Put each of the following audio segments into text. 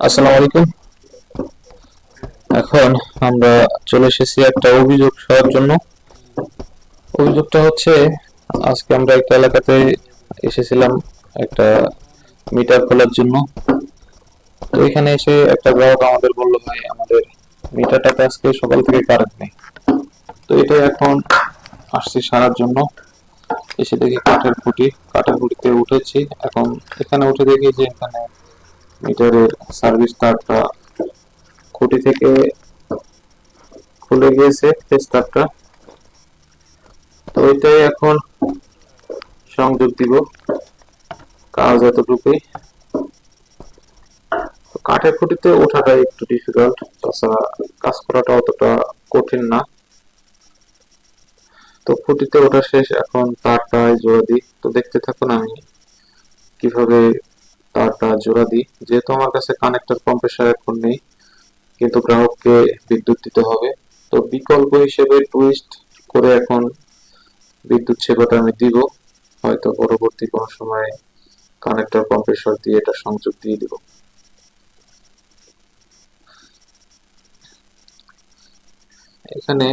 আসসালামু আলাইকুম এখন আমরা চলে এসেছি একটা অভিযোগ সবার জন্য। অভিযোগটা হচ্ছে, আজকে আমরা একটা এলাকাতে এসেছিলাম একটা মিটার খোলার জন্য। তো এখানে এসে একটা গ্রাহক আমাদের বলল, ভাই, আমাদের মিটারটাতে আজকে সকাল থেকে কারেন্ট নেই। তো এটা এখন আসছি সারার জন্য। এসে দেখি কাঠের খুঁটি কাঠের খুঁটিতে উঠেছি। এখন এখানে উঠে দেখি যে এখানে মিটারের সার্ভিস তারটা খুঁটি থেকে খুলে গিয়েছে ফেস তারটা। তো ওইটাই এখন সংযোগ দিব কাজ এতটুকুই। কাঠের খুঁটিতে ওঠাটা একটু ডিফিকাল্ট তাছাড়া কাজ করাটা অতটা কঠিন না। তো খুঁটিতে ওঠা শেষ, এখন তারটা জোড়া দিই। তো দেখতে থাকুন আমি কীভাবে তারটা জোড়া দিই। যেহেতু আমার কাছে কানেক্টর কম্প্রেসার এখন নেই, কিন্তু গ্রাহককে বিদ্যুৎ দিতে হবে। তো বিকল্প হিসেবে টুইস্ট করে এখন বিদ্যুৎ সেবাটা আমি দিব। হয়তো পরবর্তী কোনো সময় কানেক্টর কম্প্রেসার দিয়ে এটা সংযোগ দিয়ে দিব। এখানে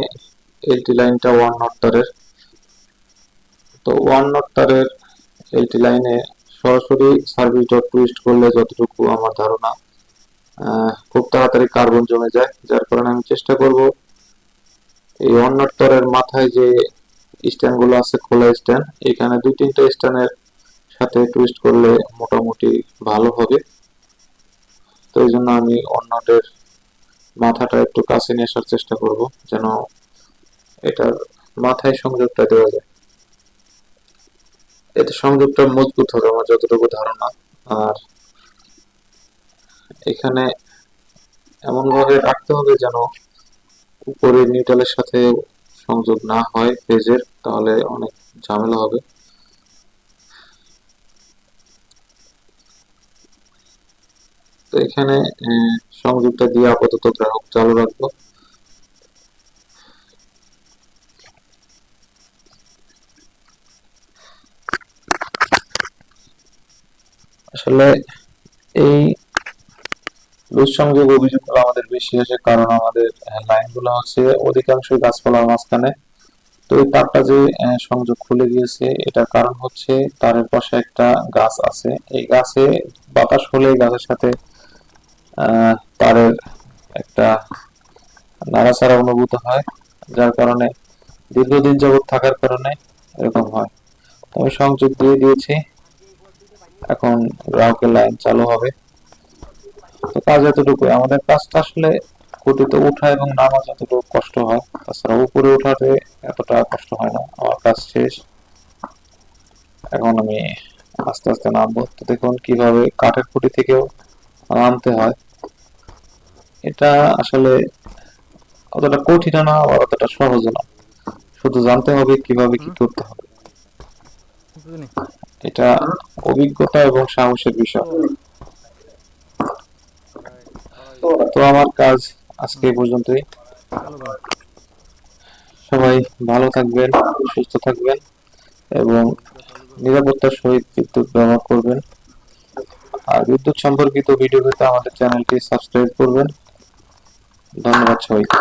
এলটি লাইনটা ওয়ান নট তারের তো ওয়ান নট তারের এলটি লাইনে সরাসরি সার্ভিস ডট টুইস্ট করলে যতটুকু আমার ধারণা খুব তাড়াতাড়ি কার্বন জমে যায়, যার কারণে আমি চেষ্টা করব এই ওয়ান নট তারের মাথায় যে স্ট্যান্ডগুলো আছে, খোলা স্ট্যান্ড এখানে দুই তিনটা স্ট্যান্ডের সাথে টুইস্ট করলে মোটামুটি ভালো হবে। তো এই জন্য আমি অন্যটের মাথাটা একটু কাছে নিয়ে আসার চেষ্টা করব, যেন এটার মাথায় সংযোগটা দেওয়া যায়। এতে সংযোগটা মজবুত হবে আমার যতটুকু ধারণা। আর এখানে এমন ভাবে রাখতে হবে যেন উপরে নিউট্রালের সাথে সংযোগ না হয় ফেজের, তাহলে অনেক ঝামেলা হবে। তো এখানে সংযোগটা দিয়ে আপাতত গ্রাহক চালু রাখব। আসলে এই লুজ সংযোগ অভিযোগগুলো আমাদের বেশি আসে কারণ আমাদের লাইনগুলো হচ্ছে অধিকাংশই গাছপালার মাঝখানে। তো এই তারটা যে সংযোগ খুলে গিয়েছে, এটার কারণ হচ্ছে তারের পাশে একটা গাছ আছে। এই গাছে বাতাস হলে গাছের সাথে তারের একটা নাড়াচাড়া অনুভূত হয়, যার কারণে দীর্ঘদিন যাবত থাকার কারণে এরকম হয়। তো আমি সংযোগ দিয়ে দিয়েছি। এখন গ্রাহকের লাইন চালু হবে। তো কাজ এতটুকু। আমাদের কাজটা আসলে খুঁটিতে ওঠা এবং নামা যতটুকু কষ্ট হয় তাছাড়া উপরে ওঠাতে এতটা কষ্ট হয় না। আমার কাজ শেষ। এখন আমি আস্তে আস্তে নামবো। তো দেখুন কীভাবে কাঠের খুঁটি থেকেও নামতে হয়। এটা আসলে অতটা কঠিন না আবার অতটা সহজ না। শুধু জানতে হবে কীভাবে কি করতে হবে। এটা অভিজ্ঞতা এবং সাহসের বিষয়। তো আমার কাজ আজকে পর্যন্তই। সবাই ভালো থাকবেন, সুস্থ থাকবেন এবং নিরাপত্তার সহিত বিদ্যুৎ ব্যবহার করবেন। আর বিদ্যুৎ সম্পর্কিত ভিডিও পেতে আমাদের চ্যানেলটি সাবস্ক্রাইব করবেন। ধন্যবাদ সবাইকে।